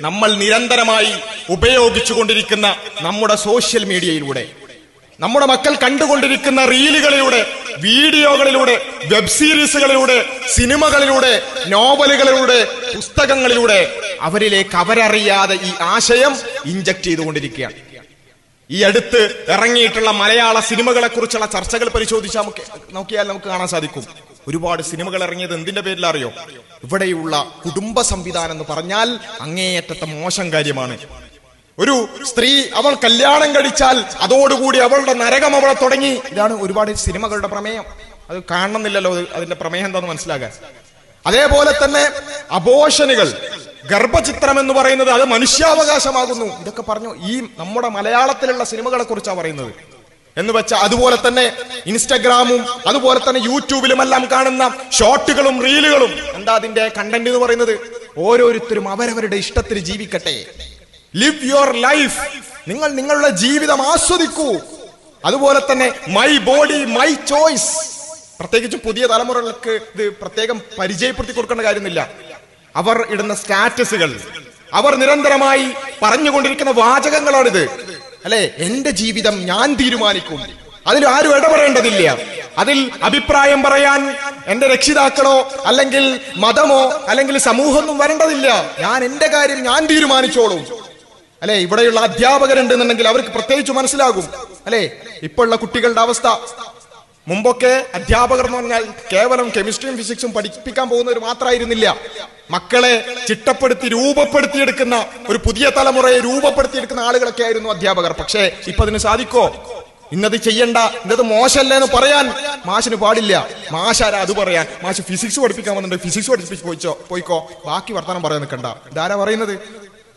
നമ്മൾ നിരന്തരമായി ഉപയോഗിച്ചുകൊണ്ടിരിക്കുന്ന നമ്മുടെ സോഷ്യൽ മീഡിയയിലൂടെ നമ്മുടെ മക്കൾ കണ്ടുകൊണ്ടിരിക്കുന്ന റീലുകളിലൂടെ വീഡിയോകളിലൂടെ വെബ് സീരീസുകളിലൂടെ സിനിമകളിലൂടെ നോവലുകളിലൂടെ പുസ്തകങ്ങളിലൂടെ അവരിലേക്ക് അവരറിയാതെ ഈ ആശയം ഇഞ്ചക്ട് ചെയ്തുകൊണ്ടിരിക്കുകയാണ്. ഈ അടുത്ത് ഇറങ്ങിയിട്ടുള്ള മലയാള സിനിമകളെ കുറിച്ചുള്ള ചർച്ചകൾ പരിശോധിച്ചാൽ നോക്കിയാൽ നമുക്ക് കാണാൻ സാധിക്കും. ഒരുപാട് സിനിമകൾ ഇറങ്ങിയത് എന്തിന്റെ പേരിൽ അറിയോ ഇവിടെയുള്ള കുടുംബ സംവിധാനം എന്ന് പറഞ്ഞാൽ അങ്ങേയറ്റത്തെ മോശം കാര്യമാണ്. ഒരു സ്ത്രീ അവൾ കല്യാണം കഴിച്ചാൽ അതോടുകൂടി അവളുടെ നരകം അവളെ തുടങ്ങി. ഇതാണ് ഒരുപാട് സിനിമകളുടെ പ്രമേയം. അത് കാണണമെന്നില്ലല്ലോ അതിന്റെ പ്രമേയം എന്താന്ന് മനസ്സിലാകാൻ അതേപോലെ തന്നെ അബോഷനുകൾ ഗർഭചിത്രം എന്ന് പറയുന്നത് അത് മനുഷ്യാവകാശമാകുന്നു. ഇതൊക്കെ പറഞ്ഞു ഈ നമ്മുടെ മലയാളത്തിലുള്ള സിനിമകളെ കുറിച്ചാണ് പറയുന്നത്. എന്ന് വെച്ചാൽ അതുപോലെ തന്നെ ഇൻസ്റ്റഗ്രാമും അതുപോലെ തന്നെ യൂട്യൂബിലും എല്ലാം കാണുന്ന ഷോർട്ടുകളും റീലുകളും. എന്താ അതിന്റെ കണ്ടന്റ് എന്ന് പറയുന്നത്? ഓരോരുത്തരും അവരവരുടെ ഇഷ്ടത്തിൽ ജീവിക്കട്ടെ. ലിവ് യുവർ ലൈഫ് നിങ്ങൾ നിങ്ങളുടെ ജീവിതം ആസ്വദിക്കൂ. അതുപോലെ തന്നെ മൈ ബോഡി മൈ ചോയ്സ് പ്രത്യേകിച്ച് പുതിയ തലമുറകൾക്ക് ഇത് പ്രത്യേകം പരിചയപ്പെടുത്തി കൊടുക്കേണ്ട കാര്യമൊന്നുമില്ല അവർ ഇടുന്ന സ്റ്റാറ്റസുകൾ. അവർ നിരന്തരമായി പറഞ്ഞുകൊണ്ടിരിക്കുന്ന വാചകങ്ങളാണിത്. അല്ലെ? എന്റെ ജീവിതം ഞാൻ തീരുമാനിക്കും. അതിൽ ആരും ഇടപെടേണ്ടതില്ല. അതിൽ അഭിപ്രായം പറയാൻ എന്റെ രക്ഷിതാക്കളോ അല്ലെങ്കിൽ മതമോ അല്ലെങ്കിൽ സമൂഹമൊന്നും വരേണ്ടതില്ല. ഞാൻ എന്റെ കാര്യം ഞാൻ തീരുമാനിച്ചോളും. അല്ലെ? ഇവിടെയുള്ള അധ്യാപകരുണ്ടെന്നുണ്ടെങ്കിൽ അവർക്ക് പ്രത്യേകിച്ച് മനസ്സിലാകും. അല്ലെ? ഇപ്പോഴുള്ള കുട്ടികളുടെ അവസ്ഥ. മുമ്പൊക്കെ അധ്യാപകർ എന്ന് പറഞ്ഞാൽ കേവലം കെമിസ്ട്രിയും ഫിസിക്സും പഠിപ്പിക്കാൻ പോകുന്നവർ മാത്രമായിരുന്നില്ല. മക്കളെ ചിട്ടപ്പെടുത്തി രൂപപ്പെടുത്തിയെടുക്കുന്ന ഒരു പുതിയ തലമുറയെ രൂപപ്പെടുത്തിയെടുക്കുന്ന ആളുകളൊക്കെ ആയിരുന്നു അധ്യാപകർ. പക്ഷേ ഇപ്പൊ അതിന് സാധിക്കോ? ഇന്നത് ചെയ്യണ്ട ഇന്നത് മോശമല്ലേ എന്ന് പറയാൻ മാഷിന് പാടില്ല. മാഷാരാ അത് പറയാൻ? മാഷ് ഫിസിക്സ് പഠിപ്പിക്കാൻ വന്നിട്ട് ഫിസിക്സ് പഠിപ്പിച്ച് പോയിച്ചോ? പോയിക്കോ? ബാക്കി വർത്തമാനം പറയാൻ നിൽക്കണ്ട ഇതാരാ പറയുന്നത്?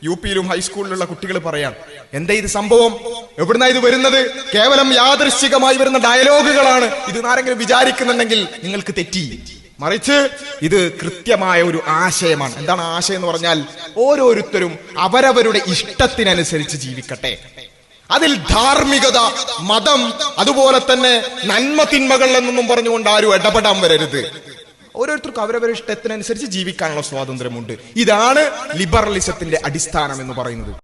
യു പിയിലും ഹൈസ്കൂളിലുള്ള കുട്ടികൾ പറയാൻ. എന്താ ഇത് സംഭവം? എവിടുന്നാ ഇത് വരുന്നത്? കേവലം യാദൃശ്ചികമായി വരുന്ന ഡയലോഗുകളാണ് ഇത് ആരെങ്കിലും വിചാരിക്കുന്നുണ്ടെങ്കിൽ നിങ്ങൾക്ക് തെറ്റി. മറിച്ച് ഇത് കൃത്യമായ ഒരു ആശയമാണ്. എന്താണ് ആശയം എന്ന് പറഞ്ഞാൽ ഓരോരുത്തരും അവരവരുടെ ഇഷ്ടത്തിനനുസരിച്ച് ജീവിക്കട്ടെ. അതിൽ ധാർമ്മികത മതം അതുപോലെ തന്നെ നന്മ തിന്മകൾ എന്നൊന്നും പറഞ്ഞുകൊണ്ട് ആരും ഇടപെടാൻ വരരുത്. ഓരോരുത്തർക്കും അവരവരുടെ ഇഷ്ടത്തിനനുസരിച്ച് ജീവിക്കാനുള്ള സ്വാതന്ത്ര്യമുണ്ട്. ഇതാണ് ലിബറലിസത്തിന്റെ അടിസ്ഥാനം എന്ന് പറയുന്നത്.